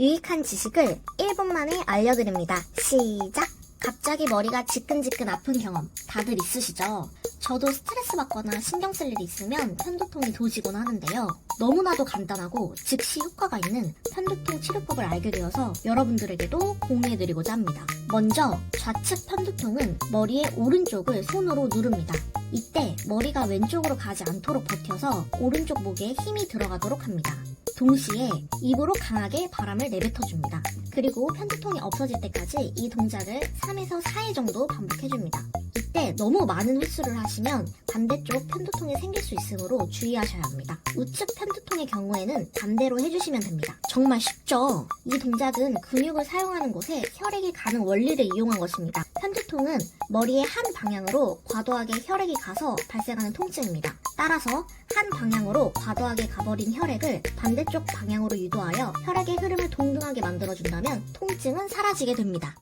유익한 지식을 1분 만에 알려드립니다. 시작! 갑자기 머리가 지끈지끈 아픈 경험 다들 있으시죠? 저도 스트레스 받거나 신경 쓸 일이 있으면 편두통이 도지곤 하는데요. 너무나도 간단하고 즉시 효과가 있는 편두통 치료법을 알게 되어서 여러분들에게도 공유해드리고자 합니다. 먼저 좌측 편두통은 머리의 오른쪽을 손으로 누릅니다. 이때 머리가 왼쪽으로 가지 않도록 버텨서 오른쪽 목에 힘이 들어가도록 합니다. 동시에 입으로 강하게 바람을 내뱉어줍니다. 그리고 편두통이 없어질 때까지 이 동작을 3에서 4회 정도 반복해줍니다. 너무 많은 횟수를 하시면 반대쪽 편두통이 생길 수 있으므로 주의하셔야 합니다. 우측 편두통의 경우에는 반대로 해주시면 됩니다. 정말 쉽죠? 이 동작은 근육을 사용하는 곳에 혈액이 가는 원리를 이용한 것입니다. 편두통은 머리의 한 방향으로 과도하게 혈액이 가서 발생하는 통증입니다. 따라서 한 방향으로 과도하게 가버린 혈액을 반대쪽 방향으로 유도하여 혈액의 흐름을 동등하게 만들어준다면 통증은 사라지게 됩니다.